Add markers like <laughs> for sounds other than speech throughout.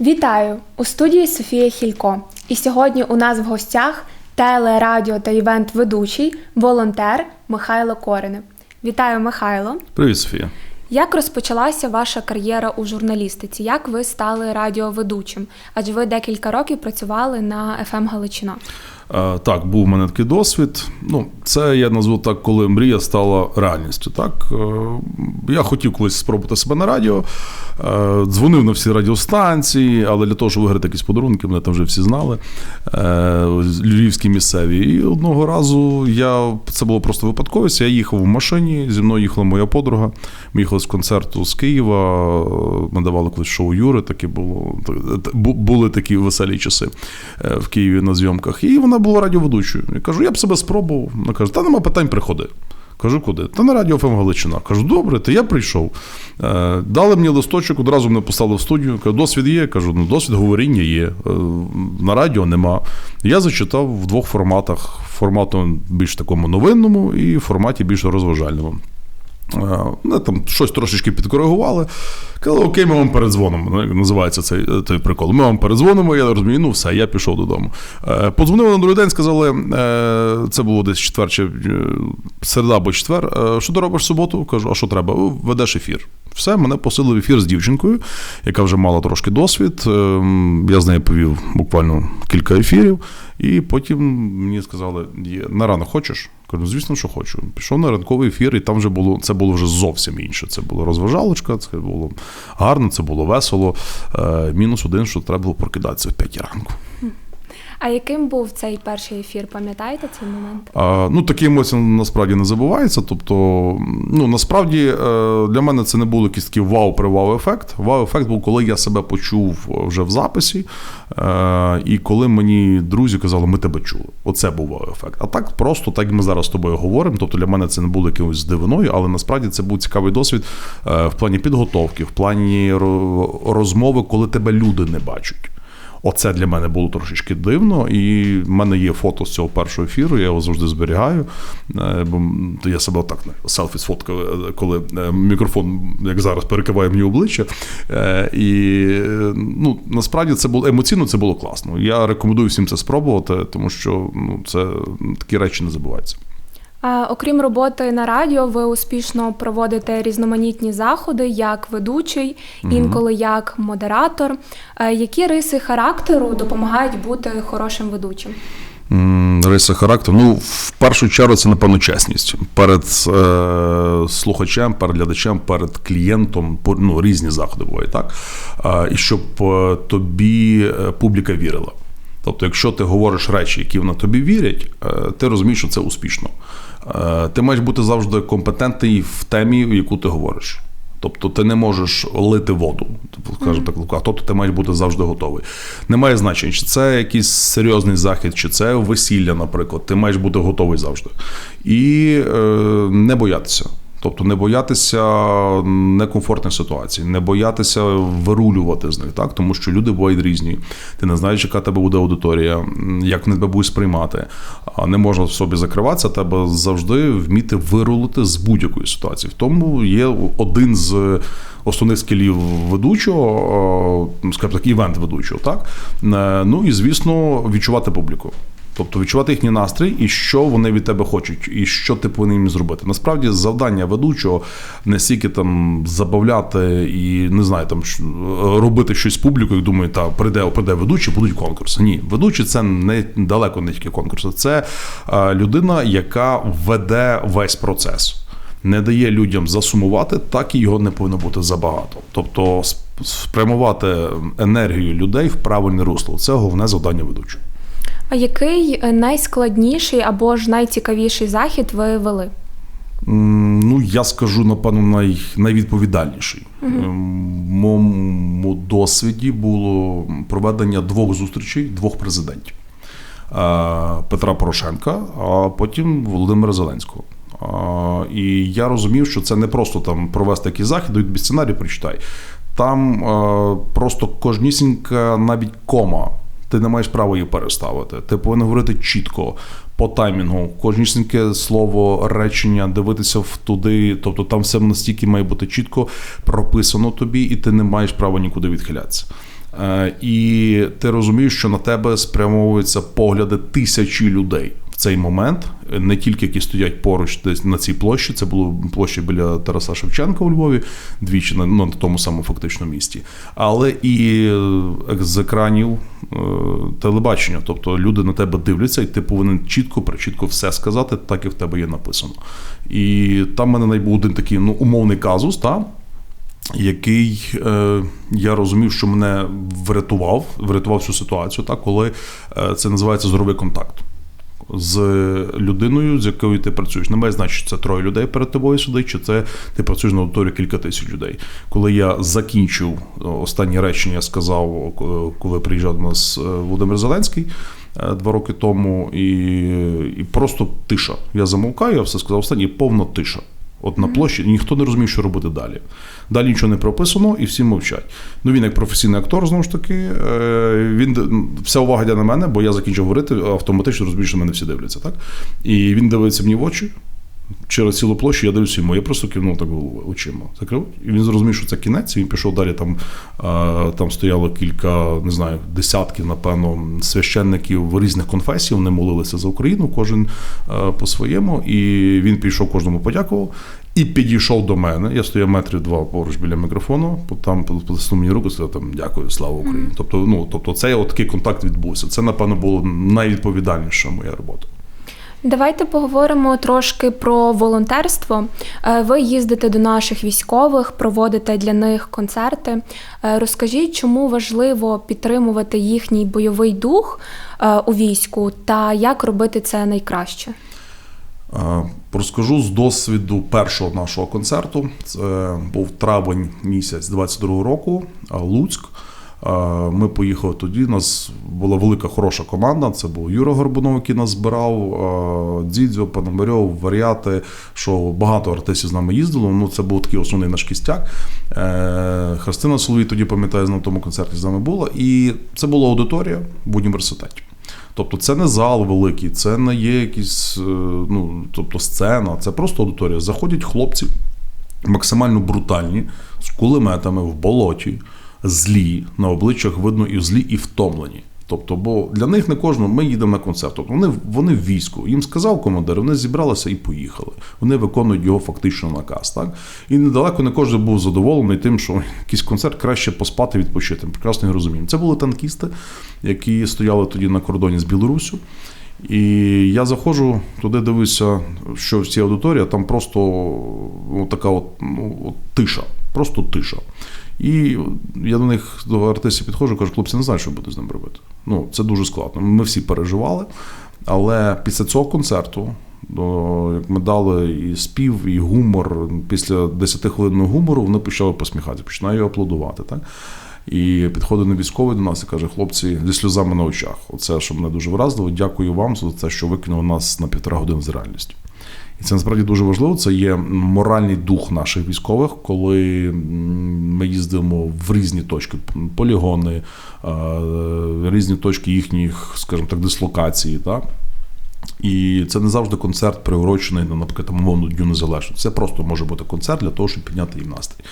Вітаю у студії Софія Хілько. І сьогодні у нас в гостях теле, радіо та івент ведучий, волонтер Михайло Корене. Вітаю, Михайло. Привіт, Софія. Як розпочалася ваша кар'єра у журналістиці? Як ви стали радіоведучим? Адже ви декілька років працювали на ФМ Галичина. Е, Так, був у мене такий досвід. Ну, це я назву так, коли мрія стала реальністю. Так, Е, я хотів колись спробувати себе на радіо, е, дзвонив на всі радіостанції, але для того, щоб виграти якісь подарунки, мене там вже всі знали. Львівські місцеві. І одного разу я це було просто випадковість. Я їхав в машині, зі мною їхала моя подруга. Ми їхали з концерту з Києва. Ми давали колись шоу Юри, таке було. Були такі веселі часи в Києві на зйомках. І вона була радіоведучою. Я кажу, я б себе спробував. Вона каже, та нема питань, приходи. Кажу, куди? Та на радіо ФМ Галичина. Кажу, добре, то я прийшов. Е, Дали мені листочок, одразу мене поставили в студію. Кажу, досвід є. Кажу, ну досвід говоріння є. Е, На радіо нема. Я зачитав в двох форматах: форматом більш такому новинному і форматі більш розважальному. Е, Ну, там щось трошечки підкоригували. Казали, окей, ми вам передзвонимо. Ну, Називається цей, е, той прикол. Ми вам передзвонимо, я розумію, ну все, я пішов додому. Е, Подзвонили на другий день, сказали, це було десь четвер чи середа або четвер. Що ти робиш в суботу? Кажу, а що треба? Ведеш ефір. Все, мене посилив ефір з дівчинкою, яка вже мала трошки досвід. Е, Я з нею повів буквально кілька ефірів, і потім мені сказали: «Є, на ранок хочеш? Кажу, звісно, що хочу. Пішов на ранковий ефір, і там вже було це було вже зовсім інше. Це була розважалочка, це було гарно, це було весело. Е, мінус один, що треба було прокидатися в 5 ранку. А яким був цей перший ефір? Пам'ятаєте цей момент? А, ну, такі емоції насправді не забуваються. Тобто, ну насправді е, для мене це не був якийсь такий вау-привау ефект. Вау-ефект був, коли я себе почув вже в записі, е, і коли мені друзі казали, ми тебе чули. Оце був вау-ефект. А так просто, так як ми зараз з тобою говоримо. Тобто для мене це не було якимось дивиною, але насправді це був цікавий досвід е, в плані підготовки, в плані розмови, коли тебе люди не бачать. Оце для мене було трошечки дивно, і в мене є фото з цього першого ефіру, я його завжди зберігаю. Е, Бо я себе так селфі сфоткав, е, коли е, мікрофон, як зараз, перекриває мені обличчя. І ну, насправді це було емоційно, це було класно. Я рекомендую всім це спробувати, тому що ну, це такі речі не забуваються. Окрім роботи на радіо, ви успішно проводите різноманітні заходи як ведучий, інколи як модератор. Е, Які риси характеру допомагають бути хорошим ведучим? Риси характеру. Ну, в першу чергу, це, напевно, чесність. Перед е, слухачем, перед глядачем, перед клієнтом ну, різні заходи бувають, так? Е, і щоб е, тобі е, публіка вірила. Тобто, якщо ти говориш речі, які вона тобі вірять, е, ти розумієш, що це успішно. Е, Ти маєш бути завжди компетентний в темі, в яку ти говориш. Тобто ти не можеш лити воду, тобто, скажімо так, лука. Тобто ти маєш бути завжди готовий. Немає значення, чи це якийсь серйозний захід, чи це весілля, наприклад. Ти маєш бути готовий завжди. І е, не боятися. Тобто не боятися некомфортних ситуацій, не боятися вирулювати з них, так тому що люди бувають різні. Ти не знаєш, яка тебе буде аудиторія, як вони тебе будуть сприймати. Не можна в собі закриватися, треба завжди вміти вирулити з будь-якої ситуації. В тому є один з основних скілів ведучого, скажімо так, івент ведучого, так Е, ну і звісно, відчувати публіку. Тобто відчувати їхній настрій і що вони від тебе хочуть, і що ти повинен їм зробити. Насправді завдання ведучого не стільки там забавляти і не знаю, там робити щось з публікою, думаю, та прийде, прийде ведучий, будуть конкурси. Ні, ведучий це не далеко не тільки конкурси. Це людина, яка веде весь процес. Не дає людям засумувати, так і його не повинно бути забагато. Тобто спрямувати енергію людей в правильне русло. Це головне завдання ведучого. А який е, найскладніший або ж найцікавіший захід ви вели? Ну, я скажу, напевно, най, найвідповідальніший. В моєму досвіді було проведення двох зустрічей двох президентів: Е, Петра Порошенка, а потім Володимира Зеленського. І я розумів, що це не просто там провести якийсь захід, тобі сценарій, прочитай. Там е, просто кожнісінька навіть кома. Ти не маєш права її переставити. Ти повинен говорити чітко, по таймінгу, кожнісіньке слово, речення, дивитися в туди. Тобто там все настільки має бути чітко прописано тобі, і ти не маєш права нікуди відхилятися. Е, І ти розумієш, що на тебе спрямовуються погляди тисячі людей цей момент, не тільки які стоять поруч десь на цій площі. Це було площа біля Тараса Шевченка у Львові, двічі на, ну, на тому самому фактично місті, але і е, з екранів е, телебачення. Тобто люди на тебе дивляться, і ти повинен чітко, причітко все сказати, так як в тебе є написано. І там в мене найбув один такий ну, умовний казус, та, який е, я розумів, що мене врятував, врятував цю ситуацію, так, коли е, це називається здоровий контакт. З людиною, з якою ти працюєш. Не має значення, це троє людей перед тобою сидить, чи це ти працюєш на аудиторії кілька тисяч людей. Коли я закінчив останнє речення, сказав, коли приїжджав до нас е, Володимир Зеленський е, два роки тому, і, і просто тиша. Я замовкаю, я все сказав останнє, повна тиша. От на площі і ніхто не розуміє, що робити далі. Далі нічого не прописано, і всі мовчать. Ну він як професійний актор, знову ж таки, е, він вся увага йде на мене, бо я закінчив говорити, автоматично розумію, що мене всі дивляться. Так? І він дивиться мені в очі. Через цілу площу я дивлюся йому, я просто кивнув так головою очима. Закрив, і він зрозумів, що це кінець. і Він пішов далі. Там там стояло кілька, не знаю, десятків, напевно, священників різних конфесій. Вони молилися за Україну, кожен по-своєму. І він пішов кожному подякував. І підійшов до мене. Я стояв метрів два поруч біля мікрофону, там потиснув мені руку, сказав там дякую, слава Україні. Тобто, ну тобто, цей от такий контакт відбувся. Це, напевно, було найвідповідальніша моя робота. Давайте поговоримо трошки про волонтерство. Е, Ви їздите до наших військових, проводите для них концерти. Е, Розкажіть, чому важливо підтримувати їхній бойовий дух е, у війську та як робити це найкраще? Розкажу з досвіду першого нашого концерту. Це був травень місяць 22-го року, Луцьк. Ми поїхали тоді. У нас була велика хороша команда. Це був Юра Горбунов, який нас збирав, Дзідзьо, Пономарьов, Варіати. Що багато артистів з нами їздило. Ну це був такий основний наш кістяк. Христина Соловій тоді пам'ятаю, на тому концерті з нами була. І це була аудиторія в університеті. Тобто це не зал великий, це не є якісь ну, тобто сцена, це просто аудиторія. Заходять хлопці максимально брутальні, з кулеметами в болоті, злі, на обличчях видно і злі, і втомлені. Тобто, бо для них не кожного ми їдемо на концерт. Тобто вони вони в війську. Їм сказав командир, вони зібралися і поїхали. Вони виконують його фактично наказ. Так? І недалеко не кожен був задоволений тим, що якийсь концерт краще поспати, відпочити. Прекрасно розуміємо. Це були танкісти, які стояли тоді на кордоні з Білоруссю. І я заходжу туди, дивлюся, що в цій аудиторії там просто ну, така от, ну, от тиша, просто тиша. І я до них до артистів підходжу, кажу, хлопці, не знаю, що буду з ним робити. Ну, це дуже складно. Ми всі переживали. Але після цього концерту, як ми дали і спів, і гумор, після 10 хвилинного гумору вони почали посміхатися, починаю аплодувати. Так? І підходить на військовий до нас і каже: хлопці, зі сльозами на очах. Оце, що мене дуже вразило. Дякую вам за те, що викинули нас на півтора години з реальністю. Це насправді дуже важливо. Це є моральний дух наших військових, коли ми їздимо в різні точки, полігони, різні точки їхніх, скажімо так, дислокації. Так? І це не завжди концерт приурочений на, наприклад, мовну Дню Незалежності. Це просто може бути концерт для того, щоб підняти їм настрій.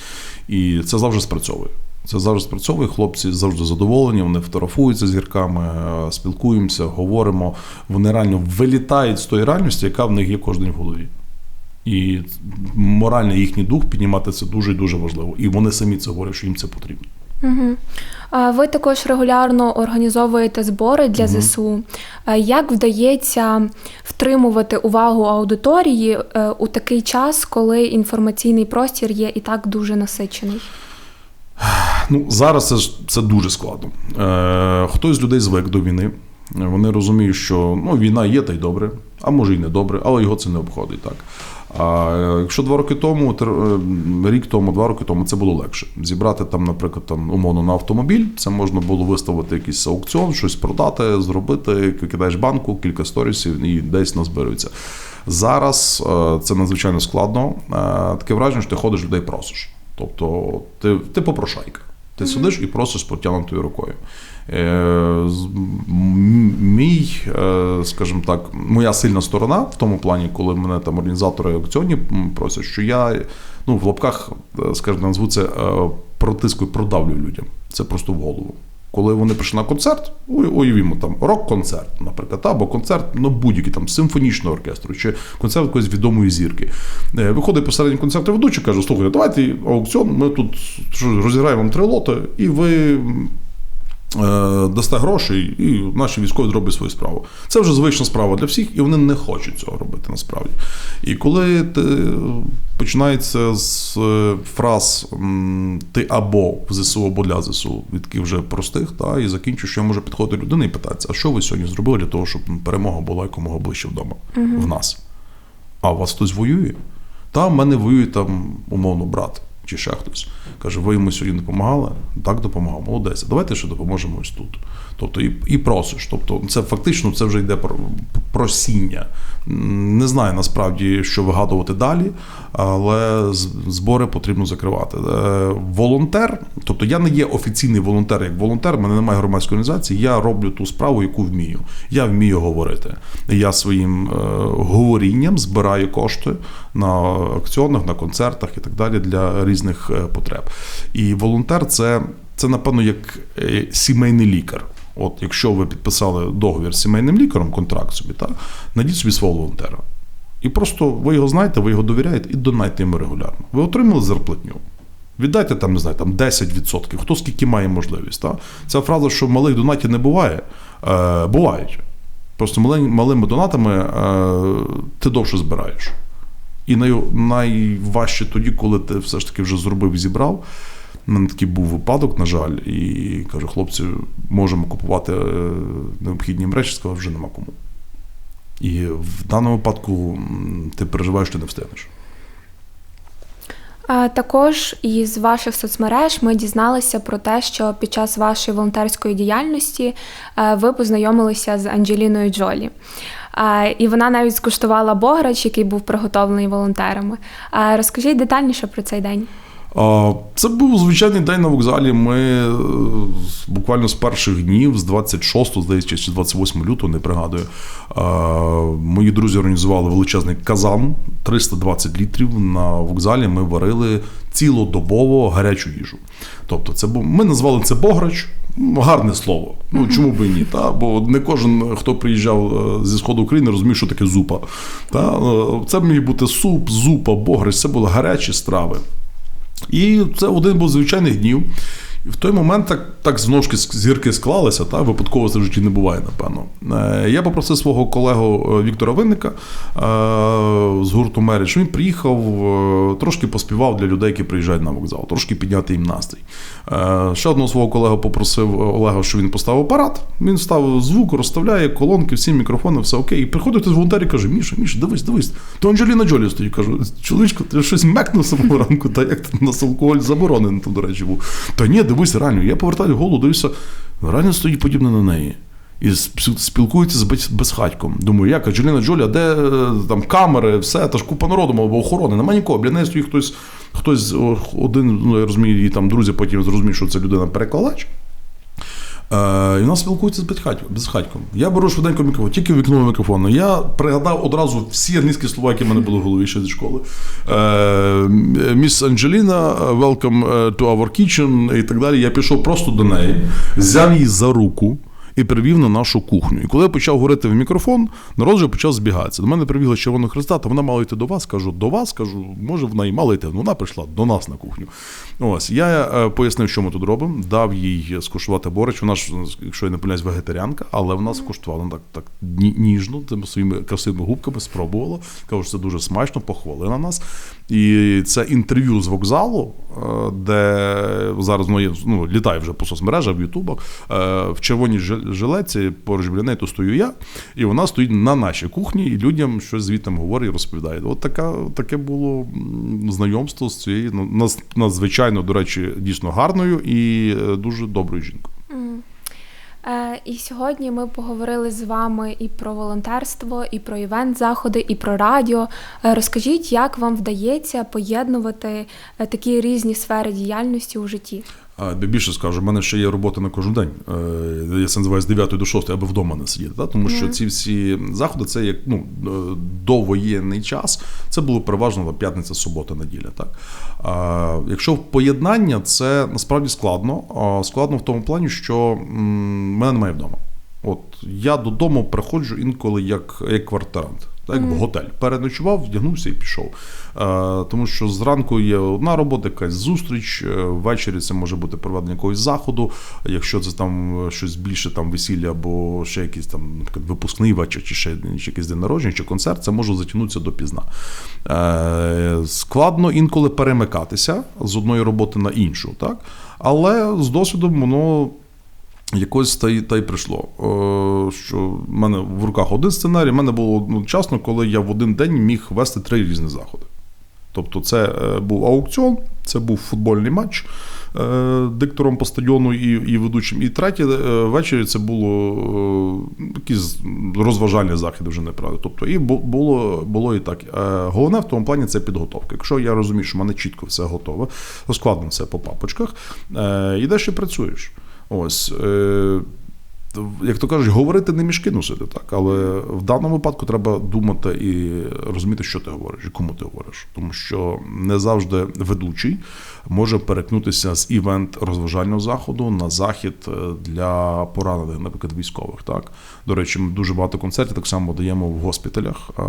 І це завжди спрацьовує. Це завжди спрацьовує. Хлопці завжди задоволені, вони фотографуються з гірками, спілкуємося, говоримо. Вони реально вилітають з тої реальності, яка в них є кожен в голові. І моральний їхній дух піднімати це дуже і дуже важливо. І вони самі це говорять, що їм це потрібно. Угу. Ви також регулярно організовуєте збори для угу. ЗСУ. Як вдається втримувати увагу аудиторії у такий час, коли інформаційний простір є і так дуже насичений? Ну, Зараз це це дуже складно. Е, Хтось з людей звик до війни. Вони розуміють, що ну, війна є, та й добре, а може й не добре, але його це не обходить. так. А якщо два роки тому, рік тому, два роки тому це було легше. Зібрати там, наприклад, там умовно на автомобіль, це можна було виставити якийсь аукціон, щось продати, зробити, кидаєш банку, кілька сторісів і десь назбирується. Зараз це надзвичайно складно. Таке враження, що ти ходиш людей просиш. Тобто ти ти попрошайка. Ти mm-hmm. сидиш і просиш протягнутою рукою. Е, Мій, е, скажімо так, моя сильна сторона в тому плані, коли мене там організатори аукціонів просять, що я ну, в лапках, скажімо, назву це е, протискую, продавлю людям. Це просто в голову. Коли вони прийшли на концерт, уявімо там рок-концерт, наприклад, або концерт ну, будь-який там симфонічного оркестру, чи концерт якоїсь відомої зірки. Е, Виходить посередині концерту ведучий, каже: слухайте, давайте аукціон, ми тут розіграємо три лоти, і ви дасте грошей, і наші військові зроблять свою справу. Це вже звична справа для всіх, і вони не хочуть цього робити насправді. І коли ти, починається з е, фраз ти або в ЗСУ, або для ЗСУ, від таких вже простих, та, і закінчуєш, що може підходити людина і питається, а що ви сьогодні зробили для того, щоб перемога була якомога ближче вдома в нас? А у вас хтось воює? Та в мене воює там, умовно, брат чи ще хтось. Каже, ви йому сьогодні допомагали? Так, допомагав. Молодець. Давайте ще допоможемо ось тут. Тобто і, і просиш. Тобто, це фактично це вже йде про просіння. Не знаю насправді, що вигадувати далі, але збори потрібно закривати. Е, Волонтер, тобто я не є офіційний волонтер як волонтер, в мене немає громадської організації, я роблю ту справу, яку вмію. Я вмію говорити. Я своїм е, говорінням збираю кошти на акціонах, на концертах і так далі для різних е, потреб. І волонтер це, це напевно, як сімейний лікар. От якщо ви підписали договір з сімейним лікарем, контракт собі, так, найдіть собі свого волонтера. І просто ви його знаєте, ви його довіряєте і донайте йому регулярно. Ви отримали зарплатню. Віддайте там, не знаю, там 10%, хто скільки має можливість. Та? Ця фраза, що малих донатів не буває, е, бувають. Просто малень- малими донатами е, ти довше збираєш. І най, найважче тоді, коли ти все ж таки вже зробив і зібрав. Мене такий був випадок, на жаль, і кажу, хлопці, можемо купувати е, необхідні речі, сказав, вже нема кому. І в даному випадку ти переживаєш, що не встигнеш. Також із ваших соцмереж ми дізналися про те, що під час вашої волонтерської діяльності е, ви познайомилися з Анджеліною Джолі. І вона навіть скуштувала бограч, який був приготовлений волонтерами. Розкажіть детальніше про цей день. Це був звичайний день на вокзалі. Ми е, буквально з перших днів, з 26, здається, чи 28 лютого, не пригадую. Мої друзі організували величезний казан, 320 літрів на вокзалі. Ми варили цілодобово гарячу їжу. Тобто, це був ми назвали це бограч. Гарне слово. Ну чому би і ні? Та? Бо не кожен, хто приїжджав е, зі сходу України, розумів, що таке зупа. Та? Е, Це міг бути суп, зупа, бограч, це були гарячі страви. І це один був звичайних днів. І в той момент так, так знову зірки склалися, та випадково це в житті не буває, напевно. Е, Я попросив свого колегу е, Віктора Винника е, з гурту Мері, він приїхав, трошки поспівав для людей, які приїжджають на вокзал, трошки підняти їм настрій. Ще одного свого колегу попросив Олега, що він поставив апарат. Він ставив звук, розставляє колонки, всі мікрофони, все окей. І приходить з волонтер і каже: Міша, Міша, дивись, дивись, то Анджеліна Джолі стоїть. Кажу, чоловічко, ти щось мекнув самого ранку, та як ти- нас алкоголь заборонений, то, до речі, був. Та ні, дивись, реально. Я повертаю голову, дивлюся, реально стоїть подібне на неї. І спілкується з безхатьком. Думаю, як Джоліна Джолі, а де е, там камери, все, та ж купа народу, або охорони, Нема нікого. Біля неї стоїть хтось, хтось один, ну я розумію, її там друзі потім зрозуміють, що це людина перекладач. Е, і вона спілкується з безхатьком. безхатьком. Я беру швиденько мікрофон, тільки вікно мікрофону. Я пригадав одразу всі англійські слова, які в мене були в голові ще зі школи. Е, Міс Анджеліна, welcome е, to our kitchen і так далі. Я пішов просто до неї, взяв її за руку. І привів на нашу кухню. І коли я почав говорити в мікрофон, народ вже почав збігатися. До мене прибігла Червона Христа, то вона мала йти до вас. Кажу, до вас, кажу, може вона і мала йти. Вона прийшла до нас на кухню. Ось я е, пояснив, що ми тут робимо, дав їй скуштувати борщ. Вона ж, якщо я не помиляюсь, вегетаріанка, але вона скуштувала так, так ніжно, тими своїми красивими губками спробувала. Кажу, що це дуже смачно, похвалила нас. І це інтерв'ю з вокзалу, е, де зараз ну, ну, літає вже по соцмережах, в Ютубах. Е, В червоній жилетці поруч біля стою я, і вона стоїть на нашій кухні, і людям щось звідти говорить і розповідає. От така, таке було знайомство з цією ну, надзвичайно, до речі, дійсно гарною і е, дуже доброю жінкою. Е, І сьогодні ми поговорили з вами і про волонтерство, і про івент-заходи, і про радіо. Е, Розкажіть, як вам вдається поєднувати такі різні сфери діяльності у житті? Е, А, бі- Більше скажу, в мене ще є робота на кожен день. Е, Я це називаю з 9 до 6, аби вдома не сидіти. Та? Тому що ці всі заходи, це як ну, е, довоєнний час, це було переважно на п'ятниця, субота, неділя. Так? А, якщо в поєднання, це насправді складно. А, складно в тому плані, що мене немає вдома. От я додому приходжу інколи як, як квартирант. Так, в готель. Переночував, вдягнувся і пішов. Е, тому що зранку є одна робота, якась зустріч, е, ввечері це може бути проведення якогось заходу. Якщо це там е, щось більше, там весілля або ще якийсь там, наприклад, випускний вечір, чи ще чи якийсь день народження, чи концерт, це може затягнутися до пізна. Е, складно інколи перемикатися з одної роботи на іншу, так? але з досвідом воно. Якось та й та й прийшло. Е, Що в мене в руках один сценарій. в мене було одночасно, коли я в один день міг вести три різні заходи. Тобто, це е, був аукціон, це був футбольний матч е, диктором по стадіону і, і ведучим. І третє ввечері це було якісь розважальні заходи, вже неправда. Тобто, і було, було і так. Головне в тому плані це підготовка. Якщо я розумію, що в мене чітко все готове, розкладено все по папочках, ідеш і працюєш. Ось. Е, як то кажуть, говорити не мішки носити, так, але в даному випадку треба думати і розуміти, що ти говориш кому ти говориш. Тому що не завжди ведучий може перекнутися з івент розважального заходу на захід е, для поранених, наприклад, військових. Так до речі, ми дуже багато концертів так само даємо в госпіталях, е,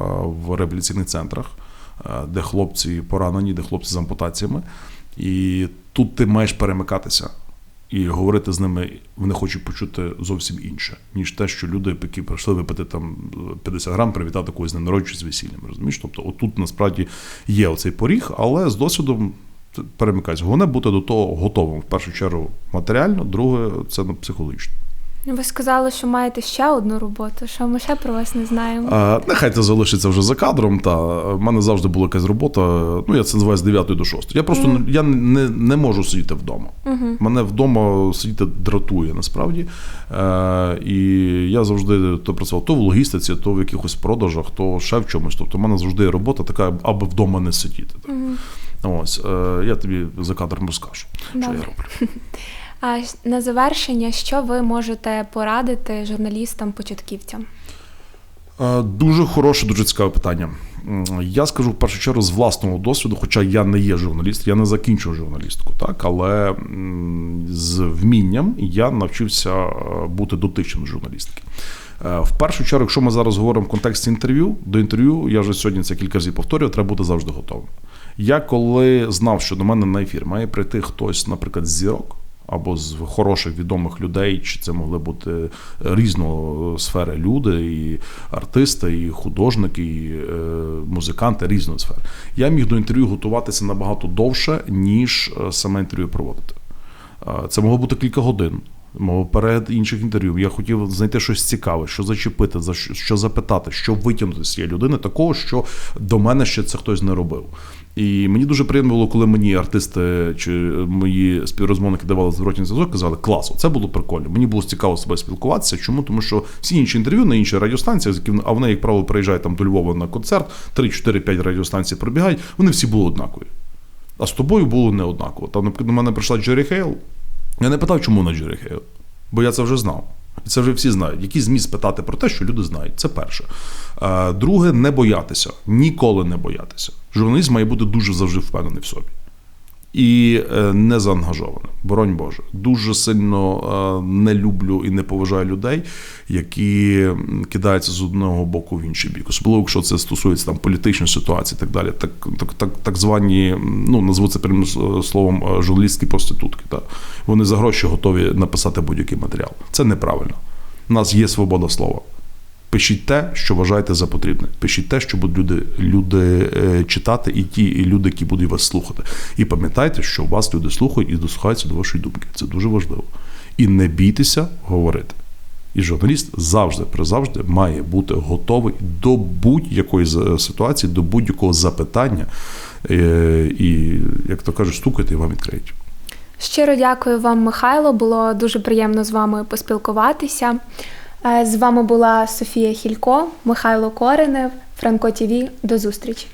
в реабілітаційних центрах, де хлопці поранені, де хлопці з ампутаціями. І тут ти маєш перемикатися і говорити з ними вони хочуть почути зовсім інше, ніж те, що люди, які прийшли випити там 50 грам, привітати когось з днем з весіллям. Розумієш? Тобто, отут насправді є оцей поріг, але з досвідом перемикається. Головне бути до того готовим. В першу чергу матеріально, друге це ну, психологічно. Ви сказали, що маєте ще одну роботу. Що ми ще про вас не знаємо? А, нехай це залишиться вже за кадром. Та в мене завжди була якась робота. Ну я це називаю з 9 до 6. Я просто Мгм. я не, не можу сидіти вдома. Угу. Мене вдома сидіти дратує насправді. Е, і я завжди то працював то в логістиці, то в якихось продажах, то ще в чомусь. Тобто, в мене завжди робота така, аби вдома не сидіти. Так. Угу. Ось е, я тобі за кадром розкажу, що я роблю. <laughs> А на завершення, що ви можете порадити журналістам-початківцям? Е, Дуже хороше, дуже цікаве питання. Я скажу в першу чергу з власного досвіду, хоча я не є журналіст, я не закінчив журналістику, так але з вмінням я навчився е, бути дотичним до журналістики. Е, В першу чергу, якщо ми зараз говоримо в контексті інтерв'ю, до інтерв'ю я вже сьогодні це кілька разів повторюю, треба бути завжди готовим. Я коли знав, що до мене на ефір має прийти хтось, наприклад, з зірок. Або з хороших відомих людей, чи це могли бути різного сфери люди, і артисти, і художники, і е, музиканти різної сфери. Я міг до інтерв'ю готуватися набагато довше, ніж е, саме інтерв'ю проводити. Е, Це могло бути кілька годин. Мов перед інших інтерв'ю. Я хотів знайти щось цікаве, що зачепити, за що, запитати, що витягнути з цієї людини, такого, що до мене ще це хтось не робив. І мені дуже приємно було, коли мені артисти чи мої співрозмовники давали зворотній зв'язок, казали, клас, це було прикольно. Мені було цікаво себе спілкуватися. Чому? Тому що всі інші інтерв'ю на інших радіостанціях, а вони, як правило, приїжджають там до Львова на концерт, 3, 4, 5 радіостанцій пробігають, вони всі були однакові. А з тобою було не однаково. Там, наприклад, до мене прийшла Джері Хейл. Я не питав, чому на Джері Хейл, бо я це вже знав. Це вже всі знають. Які змі спитати про те, що люди знають. Це перше. Е, Друге, не боятися. Ніколи не боятися. Журналіст має бути дуже завжди впевнений в собі. І е, не заангажованим. Боронь Боже. Дуже сильно е, не люблю і не поважаю людей, які кидаються з одного боку в інший бік. Особливо, якщо це стосується там політичної ситуації і так далі. Так, так, так, так звані, ну назву це прямим словом е, журналістські проститутки. Так? Вони за гроші готові написати будь-який матеріал. Це неправильно. У нас є свобода слова. Пишіть те, що вважаєте за потрібне. Пишіть те, що будуть люди, люди е, читати, і ті і люди, які будуть вас слухати. І пам'ятайте, що вас люди слухають і дослухаються до вашої думки. Це дуже важливо. І не бійтеся говорити. І журналіст завжди, призавжди має бути готовий до будь-якої ситуації, до будь-якого запитання. Е, І, як то кажуть, стукайте і вам відкриють. Щиро дякую вам, Михайло. Було дуже приємно з вами поспілкуватися. Е, З вами була Софія Хілько, Михайло Коренев, Франко ТІВІ. До зустрічі.